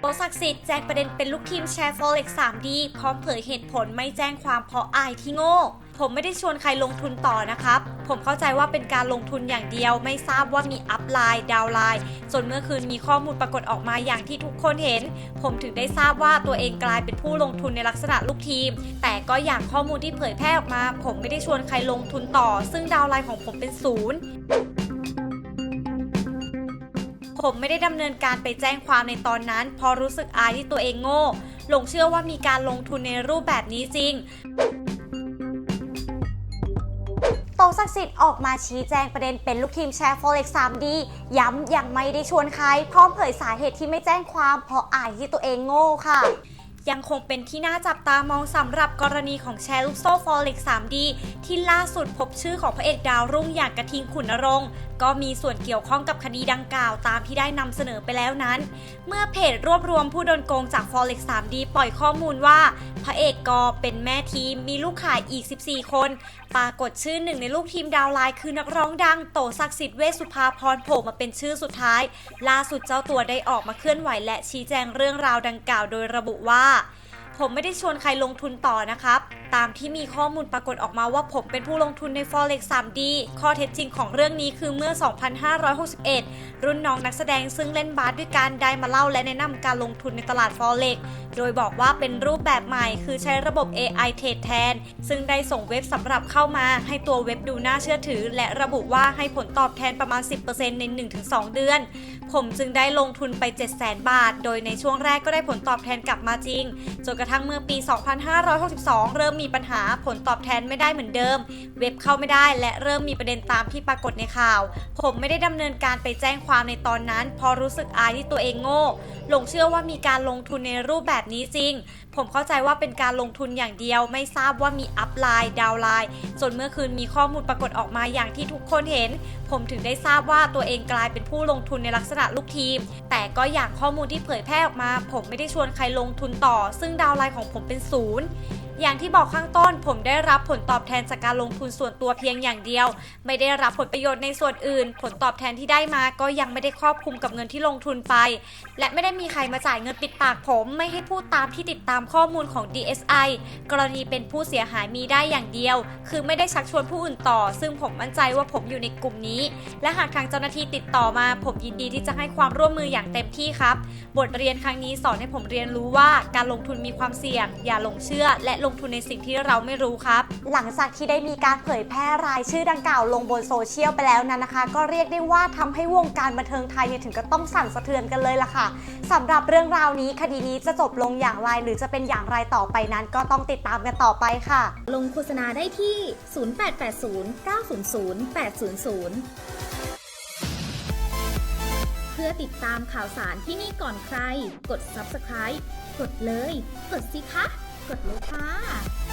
โตศักดิ์สิทธิ์แจ้งประเด็นเป็นลูกทีมแชร์ Forex 3D พร้อมเผยเหตุผลไม่แจ้งความเพราะอายที่โง่ ผมไม่ได้ชวนใครลงทุนต่อนะครับ ผมเข้าใจว่าเป็นการลงทุนอย่างเดียว ไม่ทราบว่ามีอัพไลน์ดาวไลน์จนเมื่อคืนมีข้อมูลปรากฏออกมาอย่างที่ทุกคนเห็น ผมถึงได้ทราบว่าตัวเองกลายเป็นผู้ลงทุนในลักษณะลูกทีม แต่ก็อย่างข้อมูลที่เผยแพร่ออกมา ผมไม่ได้ชวนใครลงทุนต่อ ซึ่งดาวไลน์ของผมเป็นศูนย์ ผมไม่ได้ดำเนินการไปแจ้งความในตอนนั้น เพราะรู้สึกอายที่ตัวเองโง่หลงเชื่อว่ามีการลงทุนในรูปแบบนี้จริงโตศักดิ์สิทธิ์ออกมาชี้แจงประเด็นเป็นลูกทีมแชร์ Forex 3D ย้ำยังไม่ได้ชวนใคร พร้อมเผยสาเหตุที่ไม่แจ้งความ เพราะอายที่ตัวเองโง่ค่ะ ยังคงเป็นที่น่าจับตามองสำหรับกรณีของแชร์ลูกโซ่ Forex 3D ที่ล่าสุดพบชื่อของพระเอกดาวรุ่งอย่างกระทิงขุนนรงค์ ก็มีส่วนเกี่ยวข้องกับคดีดังกล่าวตามที่ได้นำเสนอไปแล้วนั้น เมื่อเพจรวบรวมผู้โดนโกงจาก Forex 3D ปล่อยข้อมูลว่า พระเอกกอเป็นแม่ทีมมีลูกขายอีก 14 คน ปรากฏชื่อหนึ่งในลูกทีมดาวไลน์คือนักร้องดังโตศักดิ์สิทธิ์เวสุภาพรโผล่มาเป็นชื่อสุดท้าย ล่าสุดเจ้าตัวได้ออกมาเคลื่อนไหวและชี้แจงเรื่องราวดังกล่าวโดยระบุว่า ผมไม่ได้ชวนใครลงทุนต่อนะครับ ตามที่มีข้อมูลปรากฏออกมาว่าผมเป็นผู้ลงทุนใน Forex 3D ข้อเท็จจริงของเรื่องนี้คือเมื่อ 2561 รุ่นน้องนักแสดงซึ่งเล่นบาสด้วยกันได้มาเล่าและแนะนำการลงทุนในตลาด Forex โดยบอกว่าเป็นรูปแบบใหม่คือใช้ระบบ AI เทรดแทน ซึ่งได้ส่งเว็บสำหรับเข้ามาให้ตัวเว็บดูน่าเชื่อถือ และระบุว่าให้ผลตอบแทนประมาณ 10%ใน 1-2 เดือน ผมจึงได้ลงทุนไป 700,000 บาท โดยในช่วงแรกก็ได้ผลตอบแทนกลับมาจริงจนกระทั่งเมื่อปี 2562 เริ่มมีปัญหาผลตอบแทนไม่ได้เหมือนเดิม เว็บเข้าไม่ได้และเริ่มมีประเด็นตามที่ปรากฏในข่าว ผมไม่ได้ดำเนินการไปแจ้งความในตอนนั้นเพราะรู้สึกอายที่ตัวเองโง่หลงเชื่อว่ามีการลงทุนในรูปแบบนี้จริง ผมเข้าใจว่าเป็นการลงทุนอย่างเดียว ไม่ทราบว่ามีอัพไลน์ดาวไลน์จนเมื่อคืนมีข้อมูลปรากฏออกมาอย่างที่ทุกคนเห็น ผมถึงได้ทราบว่าตัวเองกลายเป็นผู้ลงทุนในลักษณะลูกทีม แต่ก็อย่างข้อมูลที่เผยแพร่ออกมา ผมไม่ได้ชวนใครลงทุนต่อ ซึ่งดาวไลน์ของผมเป็นศูนย์ อย่างที่บอกข้างต้น ผมได้รับผลตอบแทนจากการลงทุนส่วนตัวเพียงอย่างเดียว ไม่ได้รับผลประโยชน์ในส่วนอื่น ผลตอบแทนที่ได้มาก็ยังไม่ได้ครอบคลุมกับเงินที่ลงทุนไป และไม่ได้มีใครมาจ่ายเงินปิดปากผม ไม่ให้พูดตามที่ติดตามข้อมูลของ DSI กรณีเป็นผู้เสียหายมีได้อย่างเดียว คือไม่ได้ชักชวนผู้อื่นต่อ ซึ่งผมมั่นใจว่าผมอยู่ในกลุ่มนี้ และหากทางเจ้าหน้าที่ติดต่อมา ผมยินดีที่จะให้ความร่วมมืออย่างเต็มที่ครับ บทเรียนครั้งนี้สอนให้ผมเรียนรู้ว่าการลงทุนมีความเสี่ยง อย่าหลงเชื่อและลงทุนในสิ่งที่เราไม่รู้ครับ หลังจากที่ได้มีการเผยแพร่รายชื่อดังกล่าวลงบนโซเชียลไปแล้วนั้นนะคะ ก็เรียกได้ว่าทำให้วงการบันเทิงไทยเนี่ยถึงกับต้องสั่นสะเทือนกันเลยล่ะค่ะสำหรับเรื่องราวนี้คดีนี้จะจบลงอย่างไรหรือจะเป็นอย่างไรต่อไปนั้น ก็ต้องติดตามกันต่อไปค่ะ ลงโฆษณาได้ที่ 0880 900 800เพื่อติดตามข่าวสารที่นี่ก่อนใคร กด subscribe กดเลย กดสิคะ กดเลยค่ะ